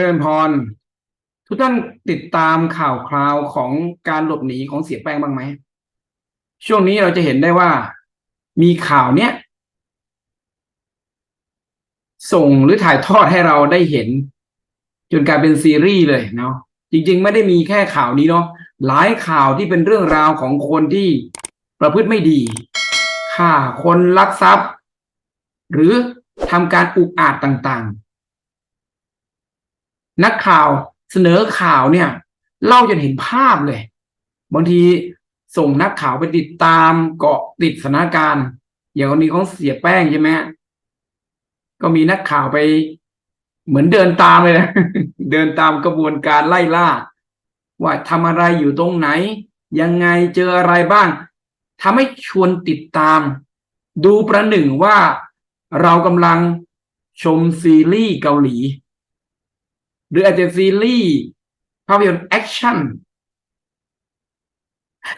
ริญพร ทุกท่านติดตามข่าวคราวของการหลบหนีของเสียแป้งบ้างไหม ช่วงนี้เราจะเห็นได้ว่า มีข่าวเนี้ย ส่งหรือถ่ายทอดให้เราได้เห็น จนกลายเป็นซีรีส์เลยเนาะจริง ๆ ไม่ได้มีแค่ข่าวนี้เนาะหลายข่าวที่เป็นเรื่องราวของคนที่ประพฤติไม่ดีฆ่าคนลักทรัพย์ หรือทำการอุกอาจต่างๆ นักข่าวเสนอข่าวเนี่ย เล่าจนเห็นภาพเลย บางทีส่งนักข่าวไปติดตามเกาะติดสถานการณ์อย่างกรณีของเสียแป้งใช่ไหมก็มีนักข่าวไป เหมือนเดินตามเลยนะเดินตามกระบวนการไล่ล่า ว่าทำอะไรอยู่ตรงไหน ยังไงเจออะไรบ้างทำให้ชวนติดตาม ดูประหนึ่งว่าเรากำลังชมซีรีส์เกาหลี หรืออาจจะซีรีส์ภาพยนตร์แอคชั่น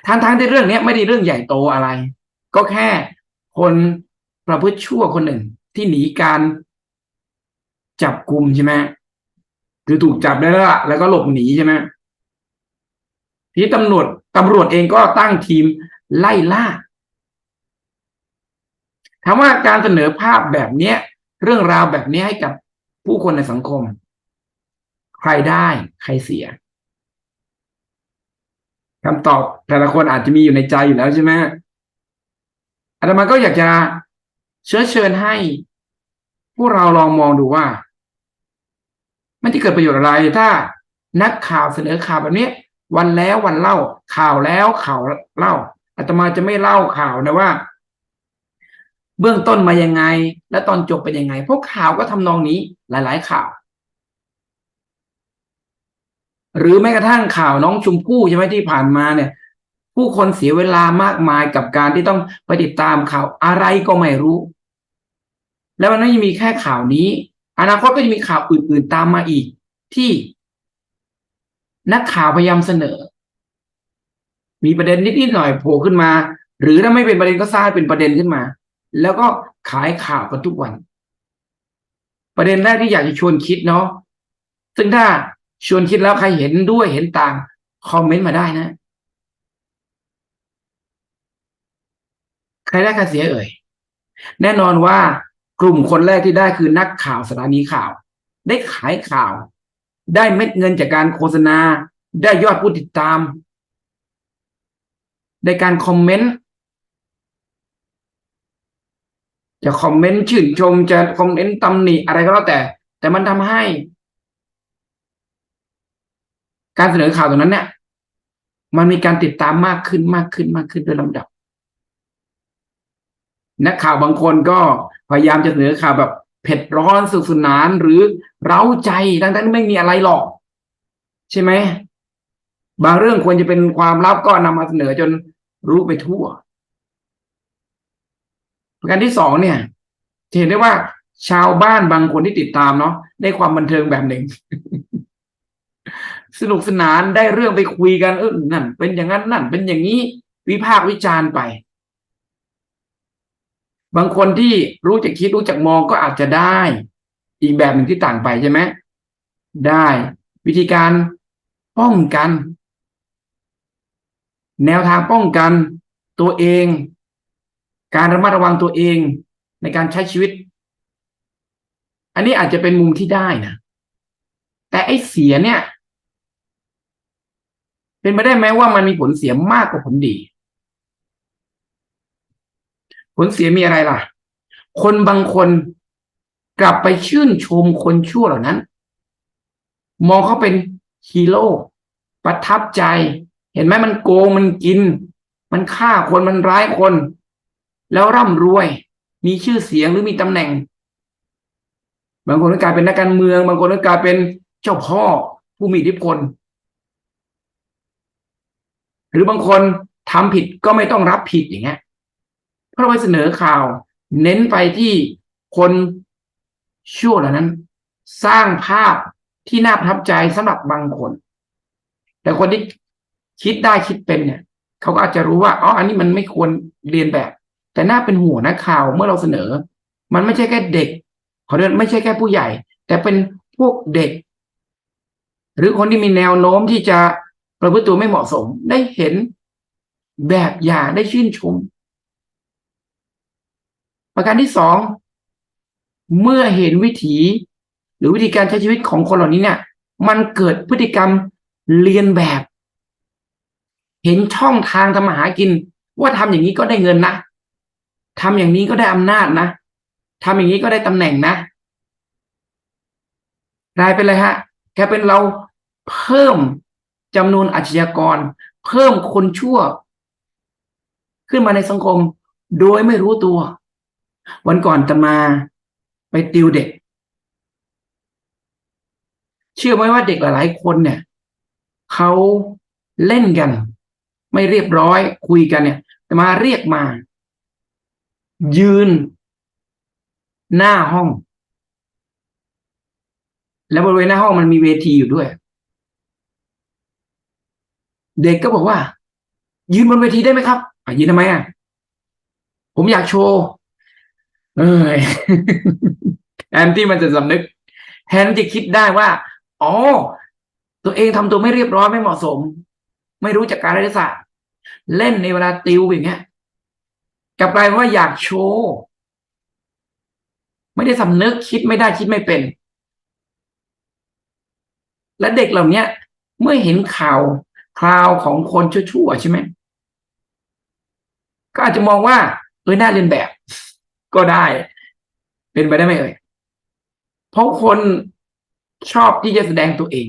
ทั้งทที่เรื่องนี้ไม่ได้เรื่องใหญ่โตอะไร ก็แค่คนประพฤติชั่วคนหนึ่งที่หนีการจับกลุ่มใช่ไหมคือถูกจับได้แล้วแล้วก็หลบหนีใช่ไหมที่ตำรวจตำรวจเองก็ตั้งทีมไล่ล่าถามว่าการเสนอภาพแบบเนี้ย เรื่องราวแบบนี้ให้กับผู้คนในสังคม ใครได้ใครเสียคำตอบแต่ละคนอาจจะมีอยู่ในใจอยู่แล้วใช่ไหมอาตมาก็อยากจะเชื้อเชิญให้พวกเราลองมองดูว่า มันจะเกิดประโยชน์อะไรถ้านักข่าวเสนอข่าวแบบนี้วันแล้ววันเล่า ข่าวแล้วข่าวเล่าอาตมาจะไม่เล่าข่าวนะว่า เบื้องต้นมายังไง และตอนจบเป็นยังไง พวกข่าวก็ทำนองนี้หลาย ๆ ข่าว หรือแม้กระทั่งข่าวน้องชมพู่ใช่ไหมที่ผ่านมาเนี่ย ผู้คนเสียเวลามากมายกับการที่ต้องไปติดตามข่าวอะไรก็ไม่รู้ แล้วมันไม่มีแค่ข่าวนี้ อนาคตก็จะมีข่าวอื่น ๆตามมาอีกที่ นักข่าวพยายามเสนอ มีประเด็นนิดๆหน่อยโผล่ขึ้นมา หรือถ้าไม่เป็นประเด็นก็สร้างเป็นประเด็นขึ้นมา แล้วก็ขายข่าวกันทุกวัน ประเด็นแรกที่อยากจะชวนคิดเนาะซึ่งถ้า ชวนคิดแล้วใครเห็นด้วยเห็นต่าง คอมเมนต์มาได้นะ ใครได้ใครเสียเอ่ย แน่นอนว่ากลุ่มคนแรกที่ได้คือนักข่าวสถานีข่าว ได้ขายข่าว ได้เม็ดเงินจากการโฆษณา ได้ยอดผู้ติดตามในการคอมเมนต์จะคอมเมนต์ชื่นชมจะคอมเมนต์ตำหนิอะไรก็แล้วแต่ แต่มันทำให้ การเสนอข่าวตรงนั้นเนี่ยมันมีการติดตามมากขึ้นมากขึ้นมากขึ้นโดยลำดับ นักข่าวบางคนก็พยายามจะเสนอข่าวแบบเผ็ดร้อนสุขสนานหรือเร้าใจทั้งนั้นไม่มีอะไรหรอก ใช่ไหมบางเรื่องควรจะเป็นความลับก็นำมาเสนอจนรู้ไปทั่ว ประการที่สองเนี่ยเห็นได้ว่าชาวบ้านบางคนที่ติดตามเนาะได้ความบันเทิงแบบหนึ่ง สนุกสนานได้เรื่องไปคุยกันเออนั่น เป็นอย่างนั้นนั่น เป็นอย่างนี้วิพากษ์วิจารณ์ไป บางคนที่รู้จักคิดรู้จักมองก็อาจจะได้ อีกแบบหนึ่งที่ต่างไปใช่ไหมได้วิธีการป้องกัน แนวทางป้องกันตัวเอง การระมัดระวังตัวเองในการใช้ชีวิต อันนี้อาจจะเป็นมุมที่ได้นะแต่ไอ้เสียเนี่ย เป็นไปได้ไหมว่ามันมีผลเสียมากกว่าผลดี ผลเสียมีอะไรล่ะ คนบางคนกลับไปชื่นชมคนชั่วเหล่านั้น มองเขาเป็นฮีโร่ประทับใจ เห็นไหมมันโกงมันกิน มันฆ่าคนมันร้ายคน แล้วร่ำรวย มีชื่อเสียงหรือมีตำแหน่ง บางคนก็กลายเป็นนักการเมือง บางคนก็กลายเป็นเจ้าพ่อผู้มีอิทธิพล หรือบางคนทำผิดก็ไม่ต้องรับผิดอย่างเงี้ยเพราะเราไปเสนอข่าว เน้นไปที่คนชั่วเหล่านั้น สร้างภาพที่น่าประทับใจสำหรับบางคน แต่คนที่คิดได้คิดเป็นเนี่ยเขาก็อาจจะรู้ว่าอ๋ออันนี้มันไม่ควรเรียนแบบ แต่น่าเป็นห่วงนะข่าวเมื่อเราเสนอ มันไม่ใช่แค่เด็กเขาเรียกไม่ใช่แค่ผู้ใหญ่ แต่เป็นพวกเด็ก หรือคนที่มีแนวโน้มที่จะ ประพฤติตัวไม่เหมาะสม ได้เห็นแบบอย่างได้ชื่นชม ประการที่สองเมื่อเห็นวิถีหรือวิธีการใช้ชีวิตของคนเหล่านี้เนี่ย มันเกิดพฤติกรรมเรียนแบบ เห็นช่องทางทำมาหากิน ว่าทำอย่างนี้ก็ได้เงินนะทำอย่างนี้ก็ได้อำนาจนะทำอย่างนี้ก็ได้ตำแหน่งนะกลายเป็นอะไรฮะแกเป็นเราเพิ่ม จำนวนอาชญากร เพิ่มคนชั่ว ขึ้นมาในสังคม โดยไม่รู้ตัว วันก่อนตมาไปติวเด็ก เชื่อไหมว่าเด็กหลายๆคนเนี่ยเขาเล่นกัน ไม่เรียบร้อยคุยกันเนี่ยตมาเรียกมา ยืน หน้าห้อง แล้วบริเวณหน้าห้องมันมีเวทีอยู่ด้วย เด็กก็บอกว่า ยืนบนเวทีได้ไหมครับอะยืนทำไมอะผมอยากโชว์เอ้ยแทนที่มันจะสำนึกแทนจะคิดได้ว่าอ๋อตัวเองทำตัวไม่เรียบร้อยไม่เหมาะสม ไม่รู้จักการรัศาสตร์เล่นในเวลาติวอย่างเงี้ยกลับกลายว่าอยากโชว์ไม่ได้สำนึกคิดไม่ได้คิดไม่เป็น และเด็กเหล่านี้เมื่อเห็นข่าว คราวของคนชั่วๆใช่ไหมก็อาจจะมองว่าเออน่าเรียนแบบ ก็ได้เป็นไปได้ไหมเอ่ยเพราะคนชอบที่จะแสดงตัวเอง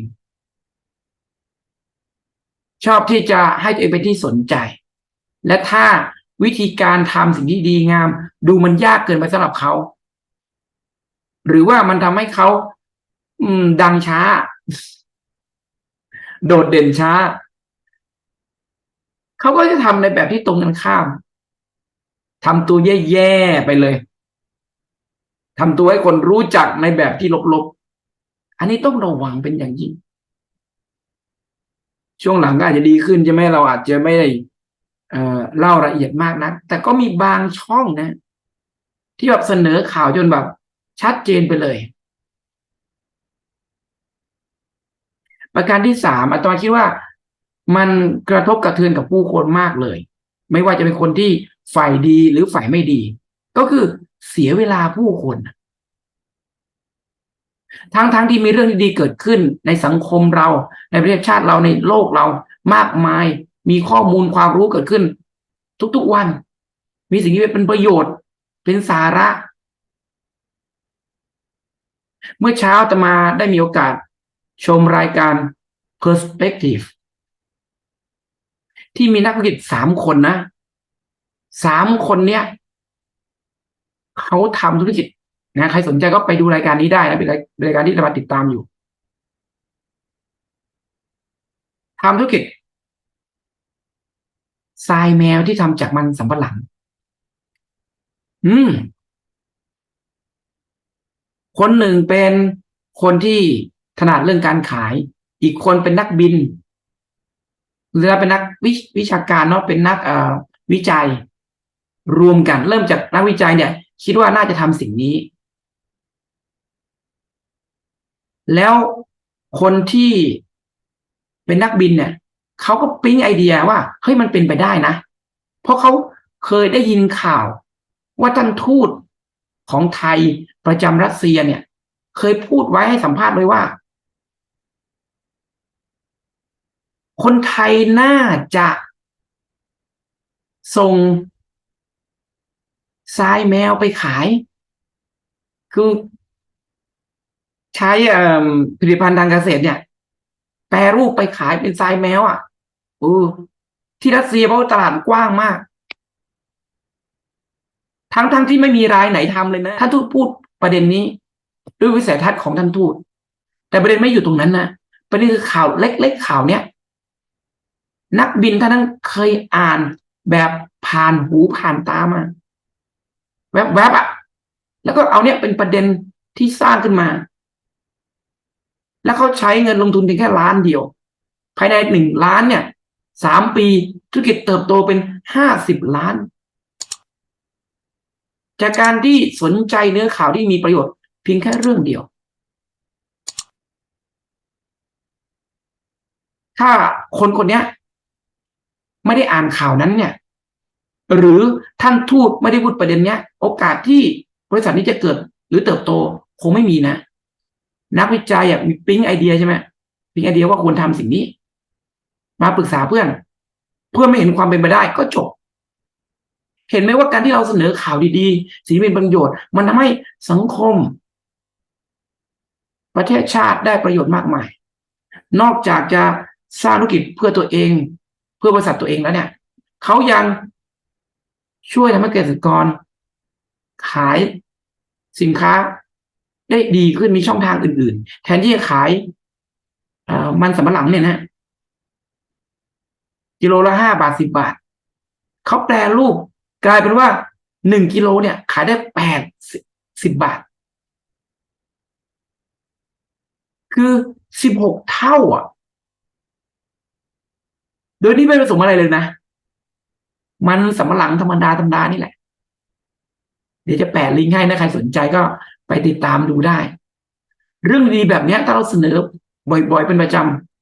ชอบที่จะให้ตัวเองเป็นที่สนใจ และถ้าวิธีการทำสิ่งที่ดีงาม ดูมันยากเกินไปสำหรับเขา หรือว่ามันทำให้เขาดังช้า โดดเด่นช้า เขาก็จะทำในแบบที่ตรงกันข้ามทำตัวแย่ๆไปเลยทำตัวให้คนรู้จักในแบบที่ลบๆ อันนี้ต้องระวังเป็นอย่างยิ่ง ช่วงหลังก็อาจจะดีขึ้นใช่ไหมเราอาจจะไม่ได้เอ่อเล่าละเอียดมากนะแต่ก็มีบางช่องนะ ที่แบบเสนอข่าวจนแบบ ชัดเจนไปเลย ประการที่สามอาตมาคิดว่า มันกระทบกระเทือนกับผู้คนมากเลย ไม่ว่าจะเป็นคนที่ฝ่ายดีหรือฝ่ายไม่ดี ก็คือเสียเวลาผู้คนทั้งทั้งที่มีเรื่องดีๆเกิดขึ้นในสังคมเรา ในประเทศชาติเราในโลกเรามากมาย มีข้อมูลความรู้เกิดขึ้น ทุกๆวัน มีสิ่งที่เป็นประโยชน์ เป็นสาระ เมื่อเช้าตมาได้มีโอกาสชมรายการ Perspective ที่มีนักธุรกิจสามคนนะสามคนเนี้ยเขาทำธุรกิจนะใครสนใจก็ไปดูรายการนี้ได้นะเป็นรายการที่เราติดตามอยู่ทำธุรกิจทรายแมวที่ทำจากมันสำปะหลัง อืม คนหนึ่งเป็นคนที่ถนัดเรื่องการขาย อีกคนเป็นนักบิน หรือเป็นนักวิวชาการเนาะเป็นนักวิจัย รวมกัน เริ่มจากนักวิจัยเนี่ย คิดว่าน่าจะทำสิ่งนี้ แล้วคนที่เป็นนักบินเนี่ยเขาก็ปิ๊งไอเดียว่าเฮ้ยมันเป็นไปได้นะ เพราะเขาเคยได้ยินข่าว ว่าท่านทูตของไทยประจำรัสเซียเนี่ย เคยพูดไว้ให้สัมภาษณ์ไว้ว่า คนไทยน่าจะส่งทรายแมวไปขาย คือใช้ผลิตภัณฑ์ทางเกษตรเนี่ย แปรรูปไปขายเป็นทรายแมว อะเออที่รัสเซียเพราะตลาดกว้างมาก ทั้งทั้งที่ไม่มีรายไหนทำเลยนะ ท่านทูตพูดประเด็นนี้ ด้วยวิสัยทัศน์ของท่านทูตแต่ประเด็นไม่อยู่ตรงนั้นนะประเด็นคือข่าวเล็ก ๆ ข่าวเนี้ย นักบินท่านนั้นเคยอ่านแบบผ่านหูผ่านตามา แวบๆอะ แล้วก็เอาเนี้ยเป็นประเด็นที่สร้างขึ้นมา แล้วเขาใช้เงินลงทุนเพียงแค่ล้านเดียว ภายในหนึ่งล้านเนี่ยสามปีธุรกิจเติบโตเป็นห้าสิบล้าน จากการที่สนใจเนื้อข่าวที่มีประโยชน์เพียงแค่เรื่องเดียว ถ้าคนคนเนี้ย ไม่ได้อ่านข่าวนั้นเนี่ย หรือท่านทูตไม่ได้พูดประเด็นเนี้ย โอกาสที่บริษัทนี้จะเกิดหรือเติบโตคงไม่มีนะ นักวิจัยอะมีปิ๊งไอเดียใช่ไหมปิ๊งไอเดียว่าควรทำสิ่งนี้ มาปรึกษาเพื่อน เพื่อนไม่เห็นความเป็นไปได้ก็จบ เห็นไหมว่าการที่เราเสนอข่าวดีๆสิ่งเป็นประโยชน์ มันทำให้สังคม ประเทศชาติได้ประโยชน์มากมาย นอกจากจะสร้างธุรกิจเพื่อตัวเอง พื่อบริษัทตัวเองแล้วเนี่ยเขายังช่วยทำให้เกษตรกร ขายสินค้า ได้ดีขึ้นมีช่องทางอื่น ๆ แทนที่จะขายมันสำปะหลังเนี่ยนะกิโลละห้าบาทสิบบาทเขาแปลรูปกลายเป็นว่าหนึ่งกิโลเนี่ย ขายได้แปดสิบบาท คือสิบหกเท่าอะ โดยที่ไม่ผสมอะไรเลยนะ มันสำปะหลังธรรมดาธรรมดานี่แหละ เดี๋ยวจะแปะลิงก์ให้นะใครสนใจก็ไปติดตามดูได้ เรื่องดีแบบนี้ถ้าเราเสนอบ่อยๆเป็นประจ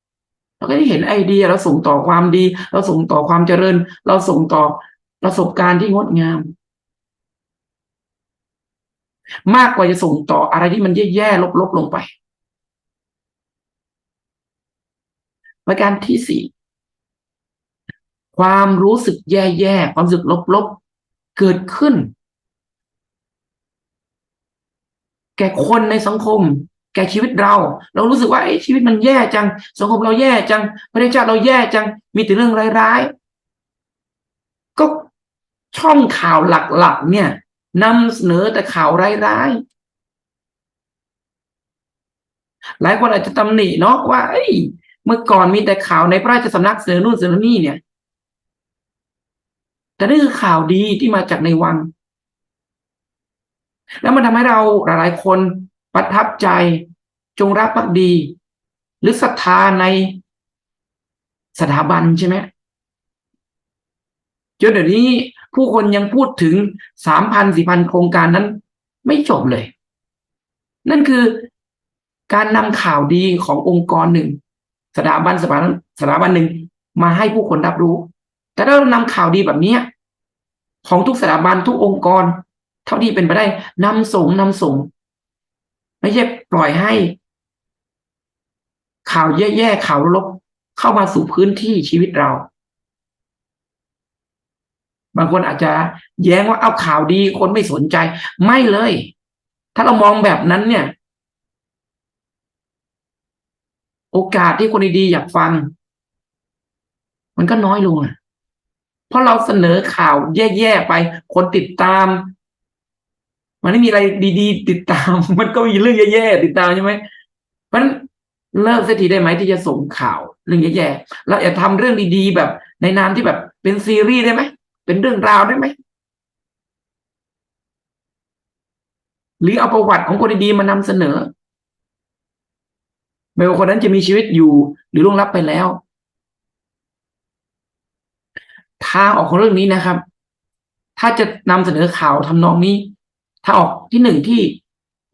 ำเราก็ได้เห็นไอเดียเราส่งต่อความดี เราส่งต่อความเจริญ เราส่งต่อประสบการณ์ที่งดงาม มากกว่าจะส่งต่ออะไรที่มันแย่ๆลบๆลงไป ประการที่สี่ ความรู้สึกแย่ๆ ความรู้สึกลบๆ เกิดขึ้น แก่คนในสังคม แก่ชีวิตเรา เรารู้สึกว่าชีวิตมันแย่จัง สังคมเราแย่จัง ประเทศชาติเราแย่จัง มีแต่เรื่องร้ายๆ ก็ช่องข่าวหลักๆ เนี่ยนำเสนอแต่ข่าวร้ายๆ หลายคนอาจจะตำหนิเนาะว่าเอ้ยเมื่อก่อนมีแต่ข่าวในพระราชสำนักเสนอนู่นเสนอนี่เนี่ย แต่นี่คือข่าวดีที่มาจากในวัง แล้วมันทำให้เราหลายๆ คนประทับใจจงรักภักดี หรือศรัทธาในสถาบันใช่ไหมจนเดี๋ยวนี้ผู้คนยังพูดถึงสามพันสี่พันโครงการนั้น ไม่จบเลย นั่นคือการนำข่าวดีขององค์กรหนึ่ง สถาบันสถาบันสถาบันหนึ่งมาให้ผู้คนรับรู้ แต่ถ้าเรานำข่าวดีแบบนี้ของทุกสถาบันทุกองค์กร เท่าที่เป็นไปได้นำส่งนำส่ง ไม่ใช่ปล่อยให้ ข่าวแย่ๆข่าวลบเข้ามาสู่พื้นที่ชีวิตเรา บางคนอาจจะแย้งว่าเอาข่าวดีคนไม่สนใจ ไม่เลย ถ้าเรามองแบบนั้นเนี่ย โอกาสที่คนดีๆอยากฟัง มันก็น้อยลงอะ เพราะเราเสนอข่าวแย่ๆไปคนติดตาม มันไม่มีอะไรดีๆ ติดตาม มันก็มีเรื่องแย่ๆติดตามใช่ไหมเพราะฉะนั้นเลิกสักทีได้ไหมที่จะส่งข่าวเรื่องแย่ๆเราอย่าทำเรื่องดีๆแบบ ในนามที่แบบเป็นซีรีส์ได้ไหมเป็นเรื่องราวได้ไหมหรือเอาประวัติของคนดีๆมานำเสนอ ไม่ว่าคนนั้นจะมีชีวิตอยู่หรือล่วงลับไปแล้ว ทางออกของเรื่องนี้นะครับ ถ้าจะนำเสนอข่าวทำนองนี้ถ้าออกที่หนึ่งที่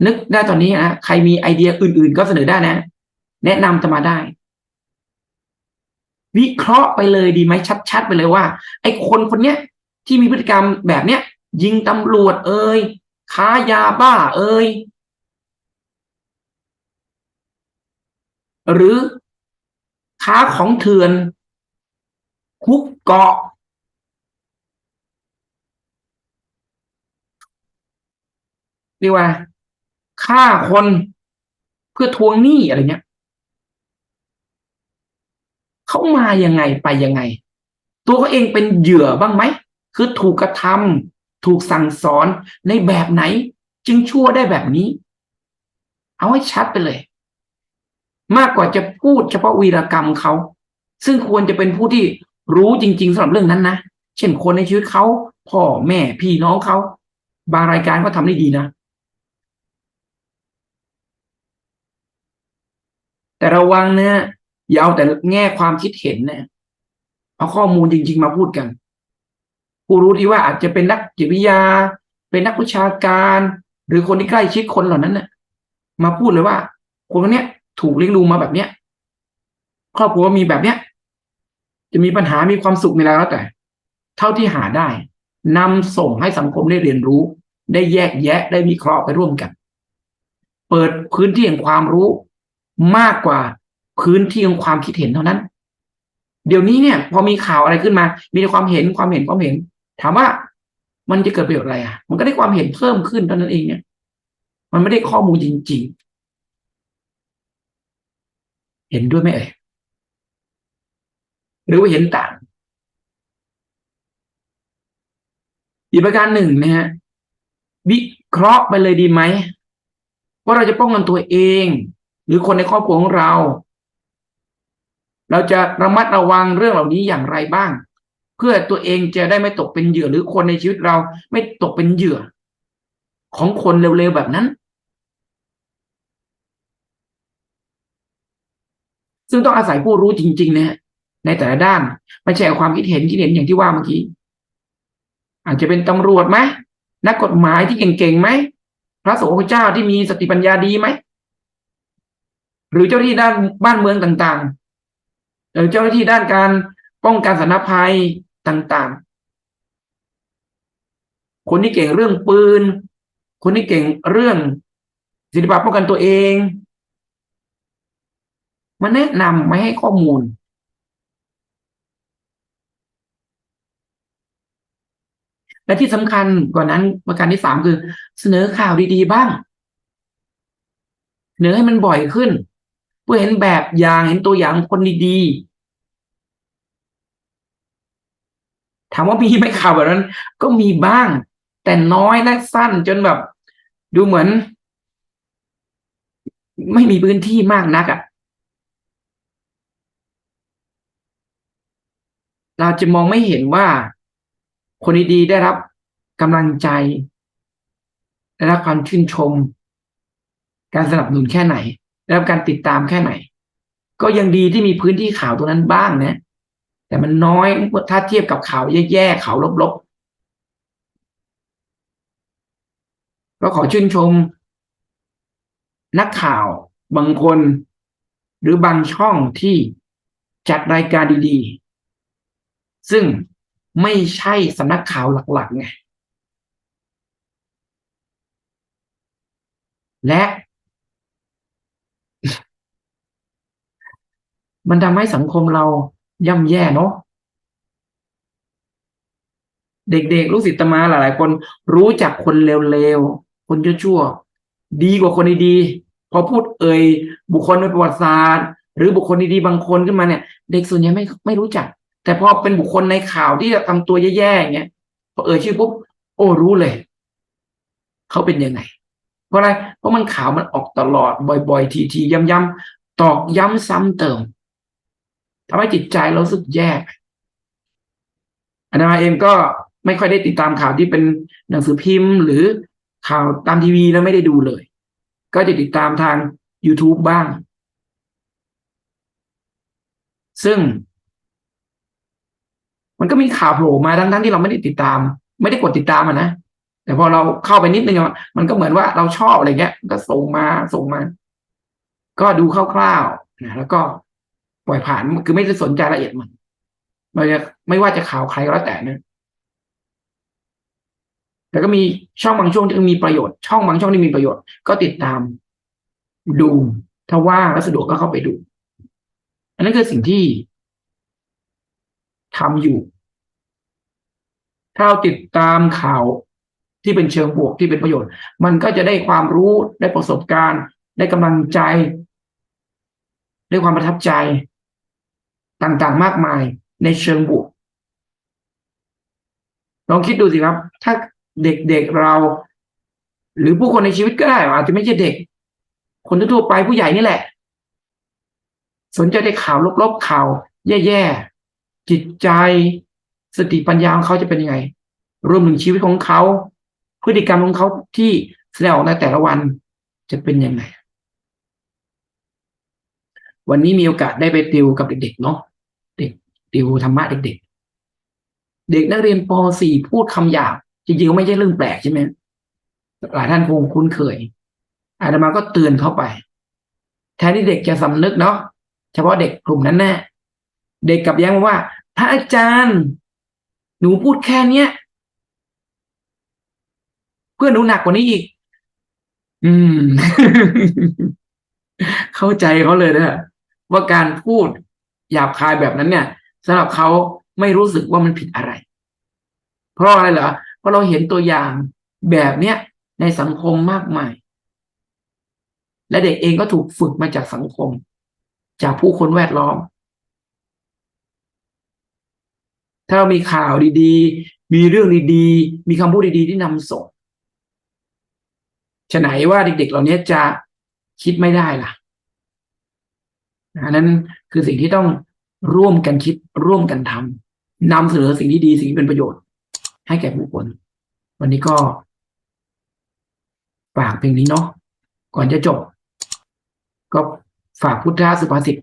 นึกได้ตอนนี้นะใครมีไอเดียอื่น ๆ ก็เสนอได้นะ แนะนำจะมาได้ วิเคราะห์ไปเลยดีไหมชัด ๆ ไปเลยว่า ไอ้คนคนเนี้ยที่มีพฤติกรรมแบบเนี้ย ยิงตำรวจเอ่ยค้ายาบ้าเอ่ยหรือค้าของเถื่อนคุกเกาะ เรียกว่าฆ่าคนเพื่อทวงหนี้อะไรเงี้ยเขามายังไงไปยังไง ตัวเขาเองเป็นเหยื่อบ้างไหมคือถูกกระทำถูกสั่งสอนในแบบไหน จึงชั่วได้แบบนี้ เอาให้ชัดไปเลย มากกว่าจะพูดเฉพาะวีรกรรมเขา ซึ่งควรจะเป็นผู้ที่รู้จริง ๆสำหรับเรื่องนั้นนะเช่นคนในชีวิตเขาพ่อแม่พี่น้องเขาบางรายการก็ทำได้ดีนะ แต่ระวังนะอย่าเอาแต่แง่ความคิดเห็นนะเอาข้อมูลจริง ๆ มาพูดกันผู้รู้ที่ว่าอาจจะเป็นนักจิตวิทยา เป็นนักวิชาการ หรือคนที่ใกล้ชิดคนเหล่านั้นนะ่ะ มาพูดเลยว่า คนคนนี้ถูกเลี้ยงดูมาแบบเนี้ยครอบครัวมีแบบเนี้ย จะมีปัญหามีความสุขมีอะไรแล้วแต่ เท่าที่หาได้นำส่งให้สังคมได้เรียนรู้ ได้แยกแยะได้วิเคราะห์ไปร่วมกัน เปิดพื้นที่แห่งความรู้ มากกว่าพื้นที่ของความคิดเห็นเท่านั้น เดี๋ยวนี้เนี่ย พอมีข่าวอะไรขึ้นมา มีความเห็นความเห็นความเห็น ถามว่ามันจะเกิดประโยชน์อะไรอะ มันก็ได้ความเห็นเพิ่มขึ้นเท่านั้นเองเนี่ย มันไม่ได้ข้อมูลจริง ๆ เห็นด้วยไหมเอ่ยหรือว่าเห็นต่าง อีกประการหนึ่งนะฮะวิเคราะห์ไปเลยดีไหมว่าเราจะป้องกันตัวเอง หรือคนในครอบครัวของเรา เราจะระมัดระวังเรื่องเหล่านี้อย่างไรบ้าง เพื่อตัวเองจะได้ไม่ตกเป็นเหยื่อ หรือคนในชีวิตเราไม่ตกเป็นเหยื่อ ของคนเร็วๆแบบนั้น ซึ่งต้องอาศัยผู้รู้จริง ๆ นะฮะในแต่ละด้านไม่ใช่ความคิดเห็นคิดเห็นอย่างที่ว่าเมื่อกี้อาจจะเป็นตำรวจไหมนักกฎหมายที่เก่งๆไหมพระสงฆ์เจ้าที่มีสติปัญญาดีไหม หรือเจ้าหน้าที่ด้านบ้านเมืองต่างๆ หรือเจ้าหน้าที่ด้านการป้องกันสาธารณภัยต่างๆ คนที่เก่งเรื่องปืน คนที่เก่งเรื่องศิลปะป้องกันตัวเองมาแนะนำมาให้ข้อมูล และที่สำคัญกว่านั้นประการที่สามคือ เสนอข่าวดีๆบ้าง เสนอให้มันบ่อยขึ้น พื่อเห็นแบบอย่างเห็นตัวอย่างคนดีๆ ถามว่ามีไหมข่าวแบบนั้น ก็มีบ้าง แต่น้อยและสั้นจนแบบ ดูเหมือน ไม่มีพื้นที่มากนักอะ่ะเราจะมองไม่เห็นว่าคนดีๆได้รับกำลังใจได้รับความชื่นชม การสนับสนุนแค่ไหน ได้รับการติดตามแค่ไหน ก็ยังดีที่มีพื้นที่ข่าวตรงนั้นบ้างนะ แต่มันน้อยถ้าเทียบกับข่าวแย่ๆข่าวลบๆก็ขอชื่นชม นักข่าวบางคน หรือบางช่องที่จัดรายการดีๆ ซึ่งไม่ใช่สำนักข่าวหลักๆไงและ มันทำให้สังคมเราย่ำแย่เนาะเด็กๆ ลูกศิษย์ตมาหลายๆ คนรู้จักคนเลวๆ คนชั่วๆ ดีกว่าคนดีๆ พอพูดเอ่ยบุคคลในประวัติศาสตร์ หรือบุคคลดีๆ บางคนขึ้นมาเนี่ย เด็กส่วนใหญ่ไม่ไม่รู้จัก แต่พอเป็นบุคคลในข่าวที่ทำตัวแย่ๆอย่างเงี้ยพอเอ่ยชื่อปุ๊บโอ้รู้เลย เขาเป็นยังไง เพราะอะไร เพราะมันข่าวมันออกตลอดบ่อยๆ ทีๆ ย้ำๆ ตอกย้ำซ้ำเติม ทำให้จิตใจเราสึกแย่อานาเองก็ไม่ค่อยได้ติดตามข่าวที่เป็นหนังสือพิมพ์ หรือข่าวตามทีวีแล้วไม่ได้ดูเลย ก็จะติดตามทาง YouTube บ้าง ซึ่ง มันก็มีข่าวโผล่มาทั้งที่เราไม่ได้ติดตาม ไม่ได้กดติดตามอะนะแต่พอเราเข้าไปนิดนึงมันก็เหมือนว่าเราชอบอะไรเงี้ย ก็ส่งมาส่งมา ก็ดูคร่าวๆนะแล้วก็ ปล่อยผ่านคือไม่ได้สนใจละเอียดมันไม่ไม่ว่าจะข่าวใครก็แล้วแต่นะแต่ก็มีช่องบางช่วงที่มีประโยชน์ ช่องบางช่องที่มีประโยชน์ ก็ติดตาม ดูถ้าว่างและสะดวกก็เข้าไปดู อันนั้นคือสิ่งที่ทำอยู่ ถ้าเราติดตามข่าวที่เป็นเชิงบวกที่เป็นประโยชน์ มันก็จะได้ความรู้ได้ประสบการณ์ ได้กำลังใจ ได้ความประทับใจ ต่างๆมากมายในเชิงบวกลองคิดดูสิครับ ถ้าเด็กๆเรา หรือผู้คนในชีวิตก็ได้ อาจจะไม่ใช่เด็ก คนทั่วไปผู้ใหญ่นี่แหละ สนใจในข่าวลบๆข่าว แย่ๆจิตใจ สติปัญญาของเขาจะเป็นยังไง รวมถึงชีวิตของเขา พฤติกรรมของเขาที่แสดงออกในแต่ละวันจะเป็นยังไงวันนี้มีโอกาสได้ไปติวกับเด็กๆเนาะ ติวธรรมะเด็กๆ เด็กนักเรียนป .4 พูดคำหยาบ จริงๆไม่ใช่เรื่องแปลกใช่ไหมหลายท่านคงคุ้นเคย อาตมาก็เตือนเขาไป แทนที่เด็กจะสำนึกเนาะเฉพาะเด็กกลุ่มนั้นแน่เด็กกลับแย้งว่า พระอาจารย์ หนูพูดแค่เนี้ยเพื่อนหนูหนักกว่านี้อีก อืม เข้าใจเขาเลยนะว่าการพูดหยาบคายแบบนั้นเนี่ย สำหรับเขาไม่รู้สึกว่ามันผิดอะไร เพราะอะไรเหรอเพราะเราเห็นตัวอย่างแบบเนี้ยในสังคมมากมาย และเด็กเองก็ถูกฝึกมาจากสังคม จากผู้คนแวดล้อม ถ้าเรามีข่าวดีๆ มีเรื่องดีๆ มีคำพูดดีๆ ที่นำส่งฉะไหนว่าเด็กๆ เหล่านี้จะคิดไม่ได้ล่ะอันนั้นคือสิ่งที่ต้อง ร่วมกันคิดร่วมกันทำนำเสนอสิ่งที่ดีสิ่งที่เป็นประโยชน์ ให้แก่ผู้คนวันนี้ก็ฝากเพลงนี้เนาะก่อนจะจบ ก็ฝากพุทธาสุภาษิต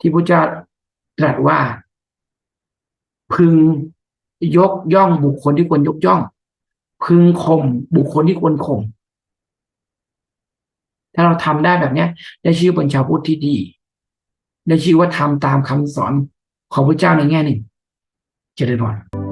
ที่พระเจ้าตรัสว่า พึงยกย่องบุคคลที่ควรยกย่อง พึงข่มบุคคลที่ควรข่มถ้าเราทำได้แบบเนี้ยได้ชื่อเป็นชาวพุทธที่ดี ได้ชื่อว่าทำตามคำสอนของพระเจ้าในแง่หนึ่ง เจริญพร